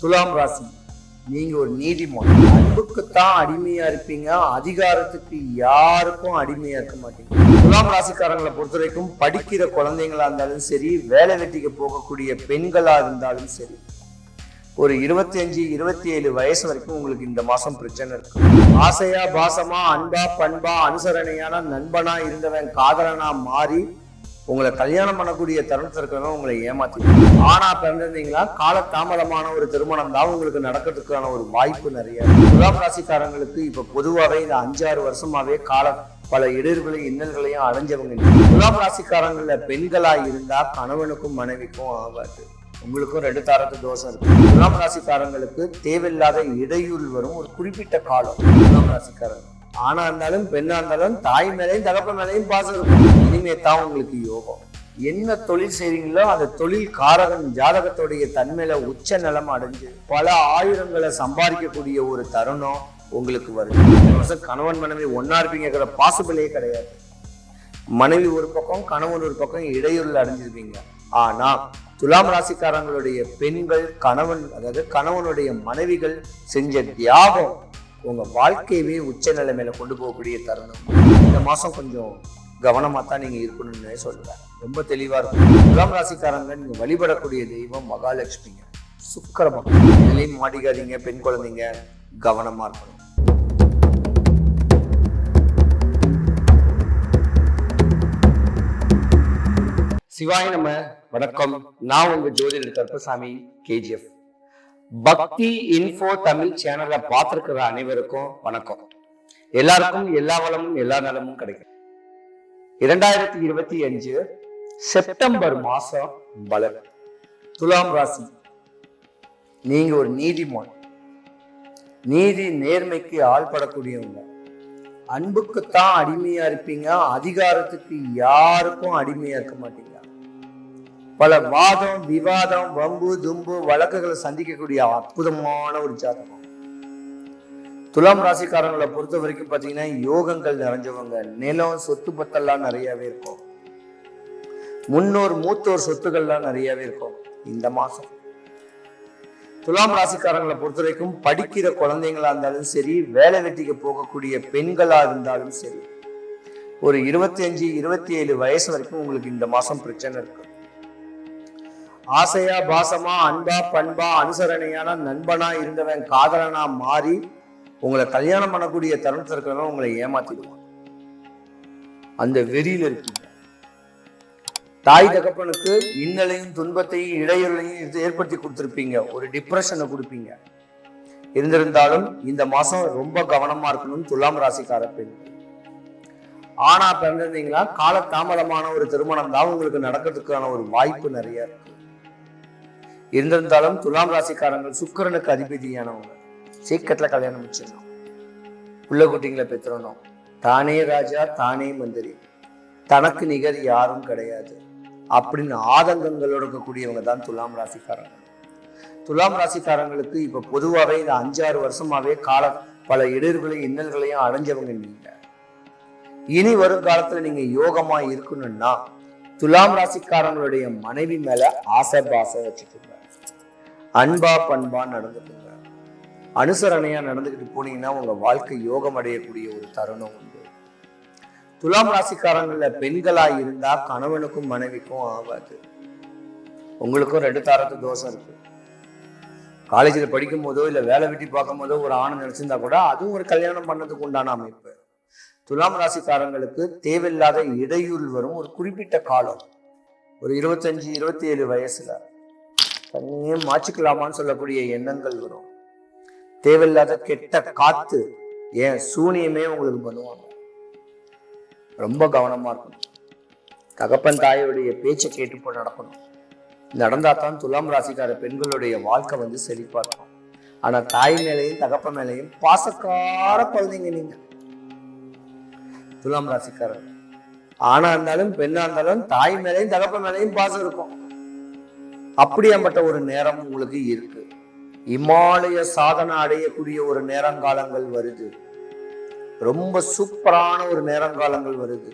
துலாம் ராசி நீங்க ஒரு நீதிமான் அன்புக்குத்தான் அடிமையா இருப்பீங்க. அதிகாரத்துக்கு யாருக்கும் அடிமையா இருக்க மாட்டீங்க. துலாம் ராசிக்காரங்களை பொறுத்த வரைக்கும் படிக்கிற குழந்தைங்களா இருந்தாலும் சரி வேலை வெட்டிக்கு போகக்கூடிய பெண்களா இருந்தாலும் சரி ஒரு இருபத்தி அஞ்சு இருபத்தி ஏழு வயசு வரைக்கும் உங்களுக்கு இந்த மாசம் பிரச்சனை இருக்கு. ஆசையா பாசமா அன்பா பண்பா அனுசரணையான நண்பனா இருந்தவன் காதலனா மாறி உங்களை கல்யாணம் பண்ணக்கூடிய தருணத்தில் இருக்கிறவங்க உங்களை ஏமாத்தி ஆனா பிறந்திருந்தீங்களா? கால தாமதமான ஒரு திருமணம் தான் உங்களுக்கு நடக்கிறதுக்கான ஒரு வாய்ப்பு நிறைய துலாம் ராசிக்காரங்களுக்கு இப்ப பொதுவாகவே இந்த அஞ்சாறு வருஷமாவே கால பல இடர்களையும் இன்னல்களையும் அடைஞ்சவங்க துலாம் ராசிக்காரங்கள பெண்களா இருந்தா கணவனுக்கும் மனைவிக்கும் ஆகாது. உங்களுக்கும் ரெண்டு தாரத்து தோசை இருக்கு. துலாம் ராசிக்காரங்களுக்கு தேவையில்லாத இடையூறு வரும். ஒரு குறிப்பிட்ட காலம் துலாம் ராசிக்காரங்க. ஆணா இருந்தாலும் பெண்ணா இருந்தாலும் தாய் மேலையும் தகப்ப மேலையும் பாசம் இருக்கும். இனிமே தான் உங்களுக்கு யோகம். என்ன தொழில் செய்றீங்களோ அந்த தொழில் காரகன் ஜாதகத்துடைய தன்மையில உச்ச நிலம் அடைஞ்சு பல ஆயிரங்களை சம்பாதிக்கக்கூடிய ஒரு தருணம் உங்களுக்கு வருது. வருஷம் கணவன் மனைவி ஒன்னா இருப்பீங்கிற பாசிபிளே கிடையாது. மனைவி ஒரு பக்கம் கணவன் ஒரு பக்கம் இடையூறுல அடைஞ்சிருப்பீங்க. ஆனா துலாம் ராசிக்காரங்களுடைய பெண்கள் கணவன் அதாவது கணவனுடைய மனைவிகள் செஞ்ச தியாகம் உங்க வாழ்க்கையவே உச்ச நிலைமையில கொண்டு போகக்கூடிய தருணம். இந்த மாசம் கொஞ்சம் கவனமா தான் நீங்க இருக்கணும்னு சொல்லுவேன் ரொம்ப தெளிவாக இருக்கும். துலாம் ராசிக்காரங்க நீங்கள் வழிபடக்கூடிய தெய்வம் மகாலட்சுமிங்க. சுக்கரமாக பகவான் மாட்டிக்காதீங்க பெண் குழந்தைங்க. கவனமா இருக்கணும். சிவாய் நம்ம வணக்கம். நான் உங்க ஜோதிடர் கருப்பசாமி கேஜிஎஃப். பக்தி இன்ஃபோ தமிழ் சேனலை பார்த்திருக்கிற அனைவருக்கும் வணக்கம். எல்லாருக்கும் எல்லா வளமும் எல்லா நலமும் கிடைக்கும். இரண்டாயிரத்தி இருபத்தி அஞ்சு செப்டம்பர் மாசம் பலன். துலாம் ராசி. நீங்க ஒரு நீதிமான். நீதி நேர்மைக்கு ஆள்படக்கூடியவங்க. அன்புக்குத்தான் அடிமையா இருப்பீங்க அதிகாரத்துக்கு யாருக்கும் அடிமையா இருக்க மாட்டீங்க. பல வாதம் விவாதம் வம்பு தும்பு வழக்குகளை சந்திக்கக்கூடிய அற்புதமான ஒரு ஜாதகம். துலாம் ராசிக்காரங்களை பொறுத்த வரைக்கும் பாத்தீங்கன்னா யோகங்கள் நிறைஞ்சவங்க. நிலம் சொத்து பத்தெல்லாம் நிறையவே இருக்கும். முன்னோர் மூத்தோர் சொத்துக்கள்லாம் நிறையவே இருக்கும். இந்த மாசம். துலாம் ராசிக்காரங்களை பொறுத்த வரைக்கும் படிக்கிற குழந்தைங்களா இருந்தாலும் சரி வேலை வெட்டிக்கு போகக்கூடிய பெண்களா இருந்தாலும் சரி ஒரு இருபத்தி அஞ்சு இருபத்தி ஏழு வயசு வரைக்கும் உங்களுக்கு இந்த மாசம் பிரச்சனை இருக்கு. ஆசையா பாசமா அன்பா பண்பா அனுசரணையான நண்பனா இருந்தவன் காதலனா மாறி உங்களை கல்யாணம் பண்ணக்கூடிய தருணத்தில் இருக்கிறவங்க உங்களை ஏமாத்திடுவான். அந்த வெறியில இருக்கீங்க. தாய் தகப்பனுக்கு இன்னலையும் துன்பத்தையும் இடையூறையும் இது ஏற்படுத்தி கொடுத்துருப்பீங்க. ஒரு டிப்ரெஷனை கொடுப்பீங்க. இருந்திருந்தாலும் இந்த மாசம் ரொம்ப கவனமா இருக்கணும்னு துலாம் ராசிக்கார பெண். ஆனா பிறந்திருந்தீங்களா கால தாமதமான ஒரு திருமணம் தான் உங்களுக்கு நடக்கிறதுக்கான ஒரு வாய்ப்பு நிறைய இருக்கு. இருந்திருந்தாலும் துலாம் ராசிக்காரங்க சுக்கிரனுக்கு அதிபதியானவங்க. சீக்கிரத்துல கல்யாணம் வச்சிடணும் உள்ள குட்டிங்களை பெற்றுறணும் தானே ராஜா தானே மந்திரி. தனக்கு நிகர் யாரும் கிடையாது. அப்படின்னு ஆதங்கங்களோட இருக்கக்கூடியவங்க தான் துலாம் ராசிக்காரங்க. துலாம் ராசிக்காரங்களுக்கு இப்போ பொதுவாகவே இந்த அஞ்சாறு வருஷமாவே கால பல இடர்களையும் இன்னல்களையும் அடைஞ்சவங்க நீங்க. இனி வரும் காலத்தில் நீங்க யோகமா இருக்கணும்னா துலாம் ராசிக்காரங்களுடைய மனைவி மேல ஆசை பாசை வச்சுக்கோங்க. அன்பா பண்பா நடந்துக்கோங்க. அனுசரணையா நடந்துக்கிட்டு போனீங்கன்னா உங்க வாழ்க்கை யோகம் அடையக்கூடிய ஒரு தருணம் உண்டு. துலாம் ராசிக்காரங்கள பெண்களா இருந்தா கணவனுக்கும் மனைவிக்கும் ஆகாது. உங்களுக்கும் ரெண்டு தாரத்து தோஷம் இருக்கு. காலேஜில் படிக்கும் போதோ இல்லை வேலை வெட்டி பார்க்கும் போதோ ஒரு ஆணை நினைச்சிருந்தா கூட அதுவும் ஒரு கல்யாணம் பண்ணதுக்கு உண்டான அமைப்பு. துலாம் ராசிக்காரங்களுக்கு தேவையில்லாத இடையூறு வரும் ஒரு குறிப்பிட்ட காலம். ஒரு இருபத்தஞ்சு இருபத்தி ஏழு வயசுல. தண்ணியும் மாச்சிக்கலாமான்னு சொல்லக்கூடிய எண்ணங்கள் வரும். தேவையில்லாத கெட்ட காத்து ஏன் சூனியமே உங்களுக்கு பண்ணுவாங்க ரொம்ப கவனமா இருக்கணும். தகப்பன் தாயோடைய பேச்சை கேட்டு போய் நடக்கணும். நடந்தா தான் துலாம் ராசிக்கார பெண்களுடைய வாழ்க்கை வந்து செழிப்பா இருக்கும் ஆனா தாய் மேலையும் தகப்பன் மேலையும் பாசக்கார குழந்தைங்க நீங்க. துலாம் ராசிக்காரர். ஆணா இருந்தாலும் பெண்ணா இருந்தாலும் தாய் மேலையும் தகப்பன் மேலையும் பாசம் இருக்கும். அப்படியாப்பட்ட ஒரு நேரம் உங்களுக்கு இருக்கு. இமாலய சாதனை அடையக்கூடிய ஒரு நேரங்காலங்கள் வருது. ரொம்ப சூப்பரான ஒரு நேரங்காலங்கள் வருது.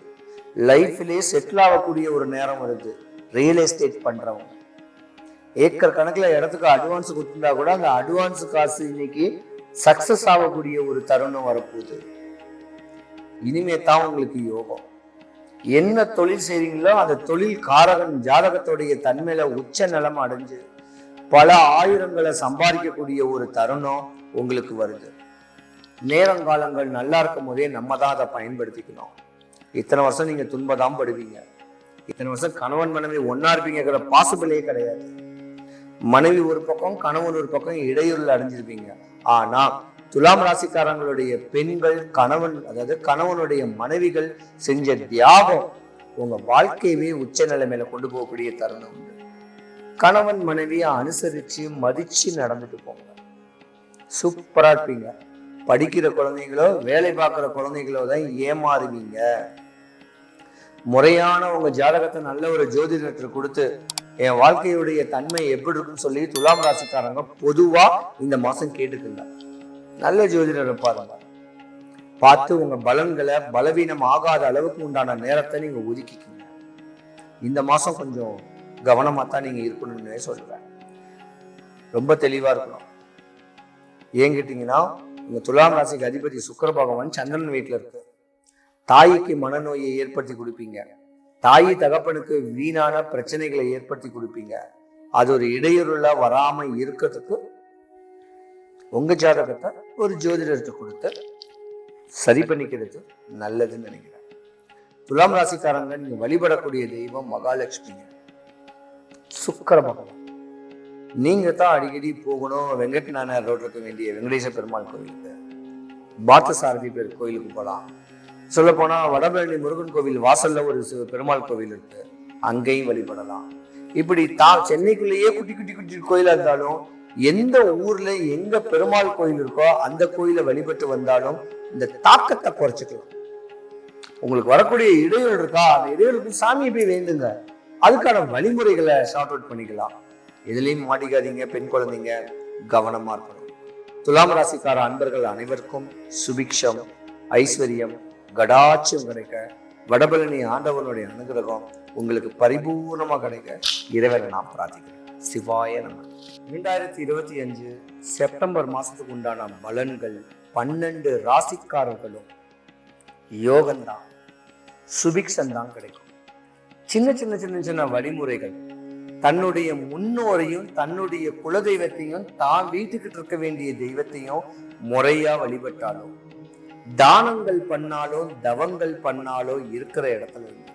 லைஃப்லேயே செட்டில் ஆகக்கூடிய ஒரு நேரம் வருது. ரியல் எஸ்டேட் பண்ணுறவங்க ஏக்கர் கணக்கில் இடத்துக்கு அட்வான்ஸ் கொடுத்துருந்தா கூட அந்த அட்வான்ஸ் காசு இன்னைக்கு சக்சஸ் ஆகக்கூடிய ஒரு தருணம் வரப்போகுது. இனிமே தான் உங்களுக்கு யோகம். என்ன தொழில் செய்கிறீங்களோ அந்த தொழில் காரகன் ஜாதகத்துடைய தன்மையில உச்ச நிலம் அடைஞ்சு பல ஆயிரங்களை சம்பாதிக்கக்கூடிய ஒரு தருணம் உங்களுக்கு வருது. நேரங்காலங்கள் நல்லா இருக்கும் போதே நம்ம தான் அதை பயன்படுத்திக்கணும். இத்தனை வருஷம் நீங்க துன்பதான் படுவீங்க. இத்தனை வருஷம் கணவன் மனைவி ஒன்னா இருப்பீங்கிற பாசிபிளே கிடையாது. மனைவி ஒரு பக்கம் கணவன் ஒரு பக்கம் இடையூறுல அடைஞ்சிருப்பீங்க. ஆனா துலாம் ராசிக்காரங்களுடைய பெண்கள் கணவன் அதாவது கணவனுடைய மனைவிகள் செஞ்ச தியாகம் உங்க வாழ்க்கையவே உச்ச நிலைமையில கொண்டு போகக்கூடிய தருணம் உண்டு. கணவன் மனைவியை அனுசரிச்சு மதிச்சு நடந்துட்டு போங்க. சூப்பரா இருப்பீங்க. படிக்கிற குழந்தைங்களோ வேலை பார்க்குற குழந்தைங்களோ தான் ஏமாறுவீங்க. முறையான உங்க ஜாதகத்தை நல்ல ஒரு ஜோதிடத்தில் கொடுத்து என் வாழ்க்கையுடைய தன்மை எப்படி இருக்குன்னு சொல்லி துலாம் ராசிக்காரங்க பொதுவா இந்த மாசம் கேட்டுக்கல நல்ல ஜோதிடர் பாருங்க. பார்த்து உங்க பலன்களை பலவீனம் ஆகாத அளவுக்கு உண்டான நேரத்தை நீங்க ஒதுக்கிக்கீங்க. இந்த மாசம் கொஞ்சம் கவனமா தான் நீங்க இருக்கணும்னு சொல்லுவேன் ரொம்ப தெளிவா இருக்கணும். ஏன் கேட்டீங்கன்னா உங்க துலாம் ராசிக்கு அதிபதி சுக்கர பகவான் சந்திரன் வீட்டில் இருக்கு. தாய்க்கு மனநோயை ஏற்படுத்தி கொடுப்பீங்க. தாய் தகப்பனுக்கு வீணான பிரச்சனைகளை ஏற்படுத்தி கொடுப்பீங்க. அது ஒரு இடையூறுல வராம இருக்கிறதுக்கு உங்கள் ஜாதகத்தை ஒரு ஜோதிடத்தை கொடுத்து சரி பண்ணிக்கிறது நல்லதுன்னு நினைக்கிறேன். துலாம் ராசிக்காரங்க நீங்கள் வழிபடக்கூடிய தெய்வம் மகாலட்சுமிங்க. சுக்கர பகவான். நீங்கள் தான் அடிக்கடி போகணும். வெங்கட் நாயனார் ரோட்டில் இருக்க வேண்டிய வெங்கடேச பெருமாள் கோவிலுக்கு. பாத்த சாரதி பேர் கோயிலுக்கு போகலாம் சொல்லப்போனால் வடபழனி முருகன் கோவில் வாசல்ல ஒரு பெருமாள் கோவில் இருக்கு. அங்கேயும் வழிபடலாம். இப்படி தா சென்னைக்குள்ளேயே குட்டி குட்டி குட்டி கோயிலாக இருந்தாலும் எந்த ஊர்ல எங்க பெருமாள் கோயில் இருக்கோ அந்த கோயிலை வழிபட்டு வந்தாலும் இந்த தாக்கத்தை குறைச்சிக்கலாம். உங்களுக்கு வரக்கூடிய இடையூறு இருக்கா? அந்த இடையூறுக்கு சாமியை போய் வேண்டுங்க. அதுக்கான வழிமுறைகளை ஷார்ட் அவுட் பண்ணிக்கலாம். எதுலையும் மாட்டிக்காதீங்க பெண் குழந்தைங்க. கவனமா இருக்கணும். துலாம் ராசிக்கார அன்பர்கள் அனைவருக்கும் சுபிக்ஷம் ஐஸ்வர்யம் கடாட்சியம் கிடைக்க வடபழனி ஆண்டவனுடைய அனுகிரகம் உங்களுக்கு பரிபூர்ணமா கிடைக்க இறைவனை நான் பிரார்த்திக்கிறேன் சிவாய நம. ரெண்டாயிரத்தி இருபத்தி அஞ்சு செப்டம்பர் மாதத்துக்கு உண்டான பலன்கள் பன்னெண்டு ராசிக்காரர்களும் யோகம்தான் சுபிக்ஷன் தான் கிடைக்கும். சின்ன சின்ன சின்ன சின்ன வழிமுறைகள். தன்னுடைய முன்னோரையும் தன்னுடைய குலதெய்வத்தையும் தான் வீட்டுக்கிட்டு இருக்க வேண்டிய தெய்வத்தையும் முறையா வழிபட்டாலும் தானங்கள் பண்ணாலோ தவங்கள் பண்ணாலோ இருக்கிற இடத்துல இருந்து.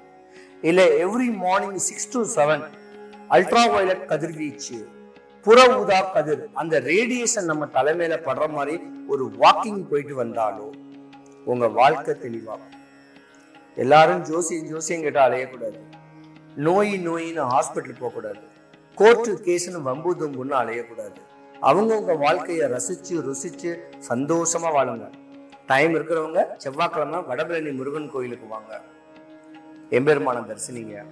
Every morning six to seven ultra violet கதிர்வீச்சு புற ஊதா கதிர் அந்த ரேடியேஷன் நம்ம தலைமையில படுற மாதிரி ஒரு வாக்கிங் போயிட்டு வந்தாலோ உங்க வாழ்க்கை தெளிவாகும். எல்லாரும் ஜோசியம் ஜோசியம் கேட்டா அலையக்கூடாது. நோய் நோயின்னு ஹாஸ்பிட்டல் போகக்கூடாது. கோர்ட்டு கேஸ்னு வம்பு தும்புன்னு அலையக்கூடாது. அவங்கவுங்க வாழ்க்கையை ரசிச்சு ருசிச்சு சந்தோஷமா வாழுங்க. டைம் இருக்கிறவங்க செவ்வாய்க்கிழமை வடபழனி முருகன் கோயிலுக்கு வாங்க. எம்பெருமானம் தரிசனிங்க.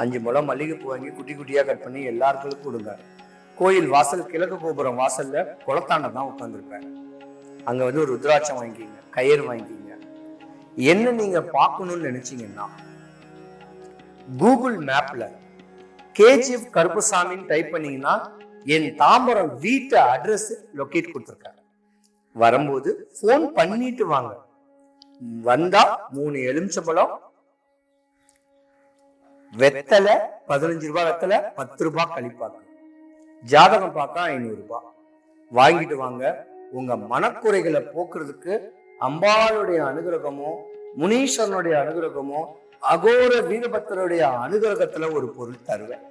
அஞ்சு முழம் மல்லிகைப்பூ வாங்கி குட்டி குட்டியாக கட் பண்ணி எல்லாருக்கும் கொடுங்க. கோயில் வாசல் கிழக்கு கோபுரம் வாசல்ல குளத்தாண்ட தான் உட்காந்துருப்பேன் அங்க வந்து ஒரு ருத்ராட்சம் வாங்கிக்கிங்க கயிறு வாங்கிக்கிங்க. என்ன நீங்க பார்க்கணும்னு நினைச்சீங்கன்னா கூகுள் மேப்ல கேஜிஎஃப் கருப்புசாமின்னு டைப் பண்ணீங்கன்னா என் தாம்பரம் வீட்டு அட்ரஸ் லொக்கேட் கொடுத்துருக்காரு. வரும்போது ஃபோன் பண்ணிட்டு வாங்க. வந்தா மூணு எலுமிச்சம்பழம் வெத்தலை பதினஞ்சு ரூபாய் வெத்தலை பத்து ரூபாய் கழிப்பாக்கு ஜாதகம் பார்த்தா ஐநூறு ரூபாய் வாங்கிட்டு வாங்க. உங்க மனக்குறைகளை போக்குறதுக்கு அம்பாளுடைய அனுகிரகமோ முனீஸ்வரனுடைய அனுகிரகமோ அகோர வீரபக்தருடைய அனுகிரகத்துல ஒரு பொருள் தருவேன்.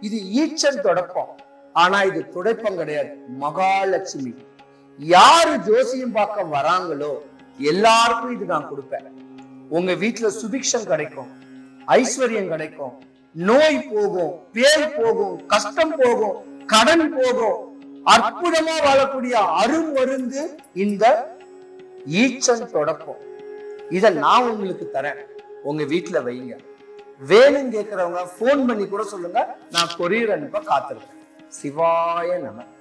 இது ஈச்சல் தொடப்பம் ஆனா இது துடைப்பம் கிடையாது. மகாலட்சுமி. யாரு ஜோசியம் பார்க்க வராங்களோ எல்லாருக்கும் இது நான் கொடுப்பேன். உங்க வீட்டுல சுபிக்ஷம் கிடைக்கும். ஐஸ்வர்யம் கிடைக்கும். நோய் போகும் பேர் போகும் கஷ்டம் போகும் கடன் போகும். அற்புதமா வாழக்கூடிய அருமருந்து இந்த ஈச்சன் தொடக்கம். இத நான் உங்களுக்கு தரேன். உங்க வீட்டுல வைங்க. வேணும் கேட்கிறவங்க ஃபோன் பண்ணி கூட சொல்லுங்க. நான் கொரியர் அனுப்ப காத்திருக்கேன். சிவாய நமன்